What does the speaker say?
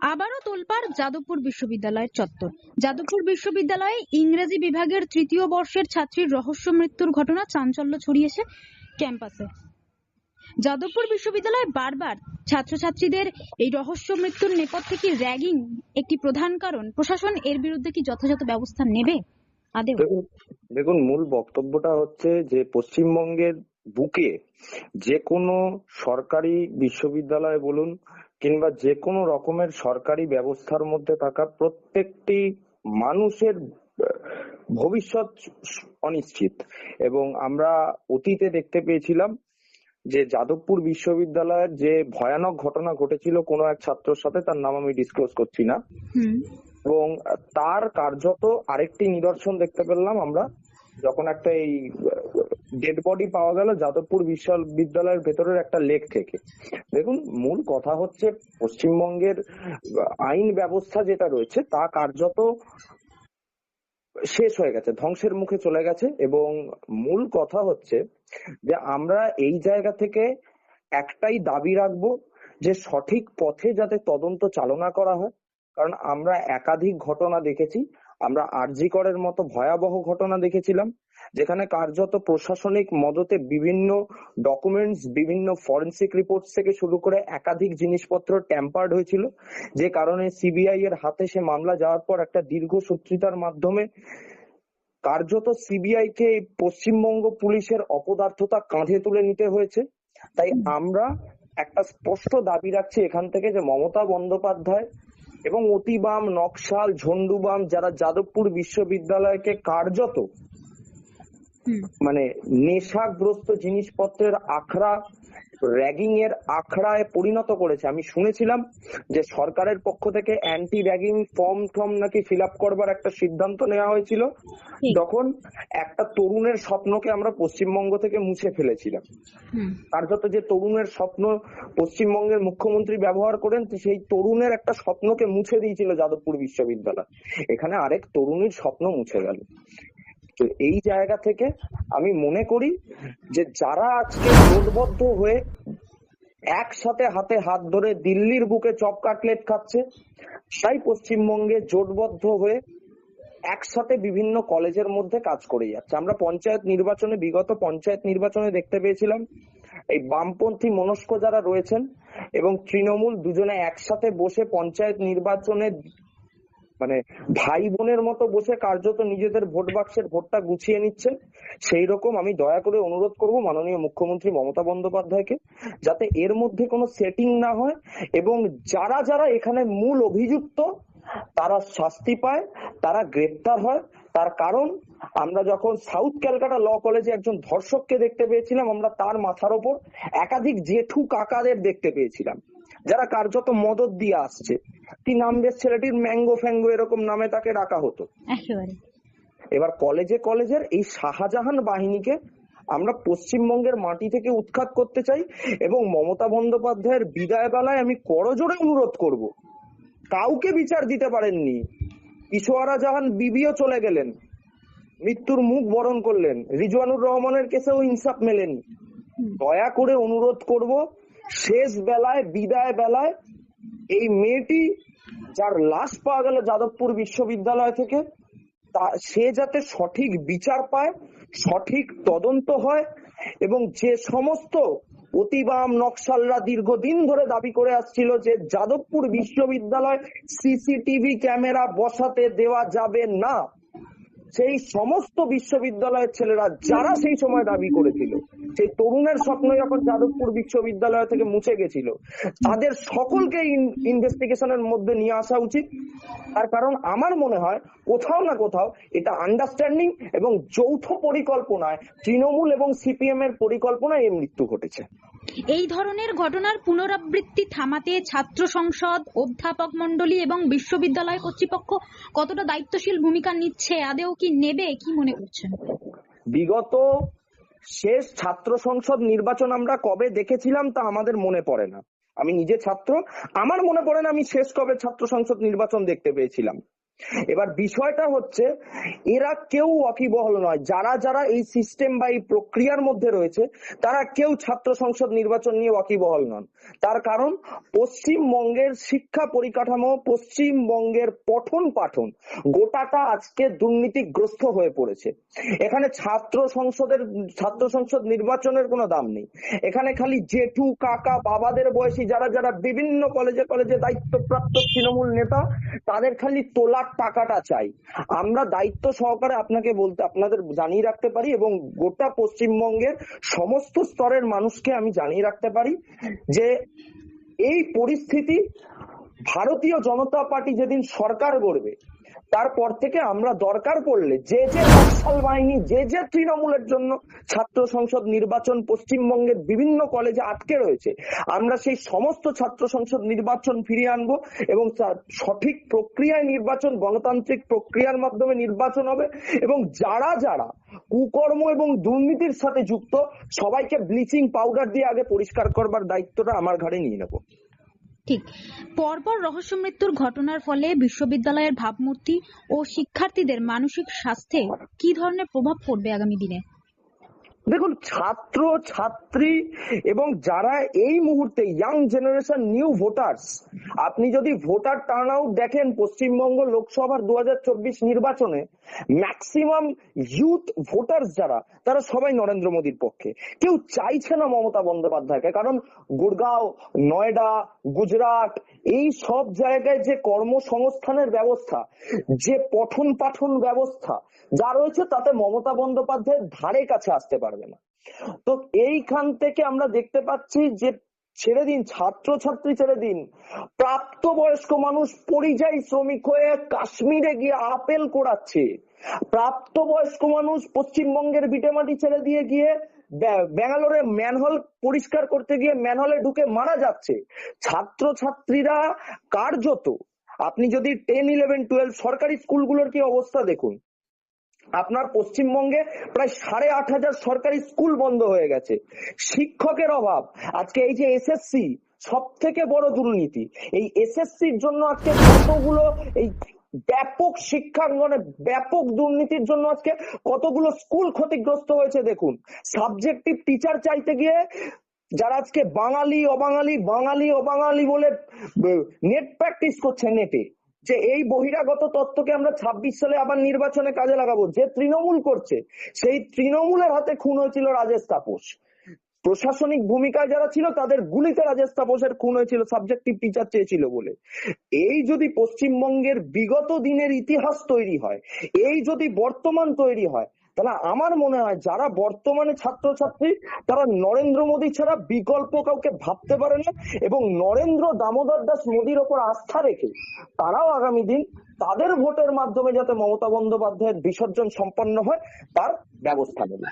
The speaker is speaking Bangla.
আবারও তোলপাড় যাদবপুর বিশ্ববিদ্যালয়ের চত্বর। যাদবপুর বিশ্ববিদ্যালয়ে ইংরেজি বিভাগের তৃতীয় বর্ষের ছাত্রীর রহস্য মৃত্যুর ঘটনা চাঞ্চল্য ছড়িয়েছে ক্যাম্পাসে। যাদবপুর বিশ্ববিদ্যালয়ে বারবার ছাত্রছাত্রীদের এই রহস্য মৃত্যুর নেপথ্যে কি র্যাগিং একটি প্রধান কারণ? প্রশাসন এর বিরুদ্ধে কি যথাযথ ব্যবস্থা নেবে? দেখুন, মূল বক্তব্যটা হচ্ছে যে পশ্চিমবঙ্গের বুকে যে কোনো সরকারি বিশ্ববিদ্যালয় বলুন কিংবা যে কোনো রকমের সরকারি ব্যবস্থার মধ্যে থাকা প্রত্যেকটি মানুষের ভবিষ্যৎ অনিশ্চিত। এবং আমরা অতীতে দেখতে পেয়েছিলাম যে যাদবপুর বিশ্ববিদ্যালয়ের যে ভয়ানক ঘটনা ঘটেছিল কোনো এক ছাত্রর সাথে তার নাম আমি ডিসক্লোজ করছি না। হুম। এবং তার কার্যত আরেকটি নিদর্শন দেখতে পেলাম আমরা যখন একটা এই ডেড বডি পাওয়া গেল যাদবপুর বিশ্ববিদ্যালয়ের ভেতরের একটা লেক থেকে। দেখুন, মূল কথা হচ্ছে পশ্চিমবঙ্গের আইন ব্যবস্থা যেটা রয়েছে, তা কার্যত শেষ হয়ে গেছে, ধ্বংসের মুখে চলে গেছে এবং মূল কথা হচ্ছে যে আমরা এই জায়গা থেকে একটাই দাবি রাখব যে সঠিক পথে যাতে তদন্ত চালনা করা হয়, কারণ আমরা একাধিক ঘটনা দেখেছি আমরা আরজি করের মতো ভয়াবহ ঘটনা দেখেছিলাম, যেখানে কার্যত প্রশাসনিক মদতে বিভিন্ন ডকুমেন্টস বিভিন্ন ফরেন্সিক রিপোর্টস থেকে শুরু করে একাধিক জিনিসপত্র ট্যাম্পার্ড হয়েছিল, যে কারণে সিবিআই এর হাতে সে মামলা যাওয়ার পর একটা দীর্ঘ সূত্রিতার মাধ্যমে কার্যত সিবিআই কে পশ্চিমবঙ্গ পুলিশের অপদার্থতা কাঁধে তুলে নিতে হয়েছে। তাই আমরা একটা স্পষ্ট দাবি রাখছি এখান থেকে যে মমতা বন্দ্যোপাধ্যায় এবং অতিবাম নকশাল ঝন্ডুবাম যারা যাদবপুর বিশ্ববিদ্যালয়কে কার্যত মানে নেশাগ্রস্ত জিনিসপত্রের আখড়া র্যাগিং এর আখড়ায় পরিণত করেছে। আমি শুনেছিলাম যে সরকারের পক্ষ থেকে অ্যান্টি র্যাগিং ফর্ম টর্ম নাকি ফিল আপ করবার একটা সিদ্ধান্ত নেওয়া হয়েছিল। তখন একটা তরুণের স্বপ্নকে আমরা পশ্চিমবঙ্গ থেকে মুছে ফেলেছিলাম। হুম। কার্যত যে তরুণের স্বপ্ন পশ্চিমবঙ্গের মুখ্যমন্ত্রী ব্যবহার করেন সেই তরুণের একটা স্বপ্নকে মুছে দিয়েছিল যাদবপুর বিশ্ববিদ্যালয়। এখানে আরেক তরুণীর স্বপ্ন মুছে গেল। তো এই জায়গা থেকে আমি মনে করি যে যারা আজকে জোটবদ্ধ হয়ে একসাথে হাতে হাত ধরে দিল্লির বুকে চপ কাটলেট খাচ্ছে, তাই পশ্চিমবঙ্গে জোটবদ্ধ হয়ে একসাথে বিভিন্ন কলেজের মধ্যে কাজ করে যাচ্ছে। আমরা পঞ্চায়েত নির্বাচনে, বিগত পঞ্চায়েত নির্বাচনে দেখতে পেয়েছিলাম, এই বামপন্থী মনস্ক যারা রয়েছেন এবং তৃণমূল দুজনে একসাথে বসে পঞ্চায়েত নির্বাচনে মানে ভাই বোনের মতো বসে কার্যত নিজেদের ভোট বাক্সের ভোটটা গুছিয়ে নিচ্ছেন। সেই রকম আমি দয়া করে অনুরোধ করব মাননীয় মুখ্যমন্ত্রী মমতা বন্দ্যোপাধ্যায়কে, যাতে এর মধ্যে কোনো সেটিং না হয় এবং যারা যারা এখানে মূল অভিযুক্ত, তারা শাস্তি পায়, তারা গ্রেপ্তার হয়। তার কারণ, আমরা যখন সাউথ ক্যালকাটা ল কলেজে একজন ধর্ষককে দেখতে পেয়েছিলাম, আমরা তার মাথার ওপর একাধিক জেঠু কাকাদের দেখতে পেয়েছিলাম, যারা কার্যত মদত দিয়ে আসছে। কি নাম বেশ ছেলেটির ম্যাঙ্গো ফ্যাঙ্গো এরকম নামে তাকে ডাকা হতো। এবার কলেজে কলেজের এই শাহজাহান বাহিনীকে আমরা পশ্চিমবঙ্গের মাটি থেকে উৎখাত করতে চাই এবং মমতা বন্দ্যোপাধ্যায়ের বিদায় বেলায় আমি করজোড়ে অনুরোধ করব। কাউকে বিচার দিতে পারেননি। ইশোয়ারা জাহান বিবিও চলে গেলেন। মৃত্যুর মুখ বরণ করলেন। রিজওয়ানুর রহমানের কেসেও ইনসাফ মেলেনি। দয়া করে অনুরোধ করব শেষ বেলায় বিদায় বেলায় এই মেয়েটি যার লাশ পাওয়া গেল যাদবপুর বিশ্ববিদ্যালয় থেকে, তা সে যাতে সঠিক বিচার পায়, সঠিক তদন্ত হয় এবং যে সমস্ত অতিবাম নকশালরা দীর্ঘদিন ধরে দাবি করে আসছিল যে যাদবপুর বিশ্ববিদ্যালয় সিসিটিভি ক্যামেরা বসাতে দেওয়া যাবে না সেই সমস্ত বিশ্ববিদ্যালয়ের ছেলেরা, যারা সেই সময় দাবি করেছিল, সেই তরুণের স্বপ্ন যখন যাদবপুর বিশ্ববিদ্যালয় থেকে মুছে গেছিল। তাদের সকলকে ইনভেস্টিগেশনের মধ্যে নিয়ে আসা উচিত। তার কারণ আমার মনে হয়, কোথাও না কোথাও এটা আন্ডারস্ট্যান্ডিং এবং যৌথ পরিকল্পনায় তৃণমূল এবং সিপিএম এর পরিকল্পনায় এই মৃত্যু ঘটেছে। এই ধরনের ঘটনার পুনরাবৃত্তি থামাতে ছাত্র সংসদ, অধ্যাপক মণ্ডলী এবং বিশ্ববিদ্যালয় কর্তৃপক্ষ কতটা দায়িত্বশীল ভূমিকা নিচ্ছে, আদেও কি নেবে, কি মনে করছেন? বিগত শেষ ছাত্র সংসদ নির্বাচন আমরা কবে দেখেছিলাম তা আমাদের মনে পড়ে না। আমি নিজে ছাত্র, আমার মনে পড়ে না আমি শেষ কবে ছাত্র সংসদ নির্বাচন দেখতে পেয়েছিলাম। এবার বিষয়টা হচ্ছে, এরা কেউ ওয়াকিবহল নয়। যারা যারা এই সিস্টেম বা এই প্রক্রিয়ার মধ্যে রয়েছে, তারা কেউ ছাত্র সংসদ নির্বাচন নিয়ে ওয়াকিবহল নন। তার কারণ, পশ্চিমবঙ্গের শিক্ষা পরিকাঠামো, পশ্চিমবঙ্গের পঠন পাঠন গোটাটা আজকে দুর্নীতিগ্রস্ত হয়ে পড়েছে। এখানে ছাত্র সংসদের, ছাত্র সংসদ নির্বাচনের কোনো দাম নেই। এখানে খালি জেঠু, কাকা, বাবাদের বয়সী যারা যারা বিভিন্ন কলেজে কলেজে দায়িত্বপ্রাপ্ত তৃণমূল নেতা, তাদের খালি তোলার টাকাটা চাই। আমরা দায়িত্ব সহকারে আপনাকে বলতে, আপনাদের জানিয়ে রাখতে পারি এবং গোটা পশ্চিমবঙ্গের সমস্ত স্তরের মানুষকে আমি জানিয়ে রাখতে পারি যে এই পরিস্থিতি ভারতীয় জনতা পার্টি যেদিন সরকার গড়বে তারপর থেকে আমরা দরকার পড়লে যে যে নকশাল বাহিনী, যে যে তৃণমূলের জন্য ছাত্র সংসদ নির্বাচন পশ্চিমবঙ্গের বিভিন্ন কলেজে আটকে রয়েছে, আমরা সেই সমস্ত ছাত্র সংসদ নির্বাচন ফিরিয়ে আনব এবং সঠিক প্রক্রিয়ায় নির্বাচন, গণতান্ত্রিক প্রক্রিয়ার মাধ্যমে নির্বাচন হবে এবং যারা যারা কুকর্ম এবং দুর্নীতির সাথে যুক্ত, সবাইকে ব্লিচিং পাউডার দিয়ে আগে পরিষ্কার করবার দায়িত্বটা আমার ঘাড়ে নিয়ে নেব। ঠিক। পরপর রহস্য মৃত্যুর ঘটনার ফলে বিশ্ববিদ্যালয়ের ভাবমূর্তি ও শিক্ষার্থীদের মানসিক স্বাস্থ্যে কি ধরনের প্রভাব পড়বে আগামী দিনে? দেখুন, ছাত্র, ছাত্রী এবং যারা এই মুহূর্তে ইয়াং জেনারেশন নিউ ভোটার্স আপনি যদি ভোটার টার্ন আউট দেখেন পশ্চিমবঙ্গ লোকসভার দু হাজার চব্বিশ নির্বাচনে ম্যাক্সিমাম ইউথ ভোটার্স যারা, তারা সবাই নরেন্দ্র মোদীর পক্ষে। কেউ চাইছে না মমতা বন্দ্যোপাধ্যায়কে, কারণ গুড়গাঁও, নয়ডা, গুজরাট, এই সব জায়গায় যে কর্মসংস্থানের ব্যবস্থা, যে পঠন পাঠন ব্যবস্থা, যা রয়েছে, তাতে মমতা বন্দ্যোপাধ্যায়ের ধারে কাছে আসতে পারবে না। তো এইখান থেকে আমরা দেখতে পাচ্ছি যে ছেড়ে দিন ছাত্র ছাত্রী ছেড়ে দিন। প্রাপ্তবয়স্ক মানুষ পরিযায়ী শ্রমিক হয়ে কাশ্মীরে গিয়ে আপেল কোড়াচ্ছে। প্রাপ্তবয়স্ক মানুষ পশ্চিমবঙ্গের বিটেমাটি ছেড়ে দিয়ে গিয়ে ব্য- ব্যাঙ্গালোরে ম্যানহোল পরিষ্কার করতে গিয়ে ম্যানহোলে ঢুকে মারা যাচ্ছে। ছাত্র ছাত্রীরা কার্যত। আপনি যদি টেন ইলেভেন টুয়েলভ সরকারি স্কুলগুলোর কি অবস্থা দেখুন? আপনার পশ্চিমবঙ্গে প্রায় সাড়ে আট হাজার সরকারি স্কুল বন্ধ হয়ে গেছে। শিক্ষকের অভাব। আজকে এই যে এসএসসি সব থেকে বড় দুর্নীতি। এই এসএসসির জন্য আজকে কতগুলো এই ব্যাপক শিক্ষাঙ্গনে ব্যাপক দুর্নীতির জন্য আজকে কতগুলো স্কুল ক্ষতিগ্রস্ত হয়েছে দেখুন। সাবজেক্টিভ টিচার চাইতে গিয়ে যারা আজকে বাঙালি, অবাঙালি বাঙালি, অবাঙালি বলে নেট প্র্যাকটিস করছে নেটে যে এই বহিরাগত তত্ত্বকে আমরা ছাব্বিশ সালে আবার নির্বাচনে কাজে লাগাবো, যে তৃণমূল করছে, সেই তৃণমূলের হাতে খুন হয়েছিল রাজেশ তাপস। প্রশাসনিক ভূমিকায় যারা ছিল, তাদের গুলিতে রাজেশ তাপসের খুন হয়েছিল সাবজেক্টিভ টিচার চেয়েছিল বলে। এই যদি পশ্চিমবঙ্গের বিগত দিনের ইতিহাস তৈরি হয়, এই যদি বর্তমান তৈরি হয় তাহলে আমার মনে হয় যারা বর্তমানে ছাত্রছাত্রী, তারা নরেন্দ্র মোদী ছাড়া বিকল্প কাউকে ভাবতে পারে না এবং নরেন্দ্র দামোদর দাস মোদীর ওপর আস্থা রেখে তারাও আগামী দিন তাদের ভোটের মাধ্যমে যাতে মমতা বন্দ্যোপাধ্যায়ের বিসর্জন সম্পন্ন হয়, তার ব্যবস্থা নেবে।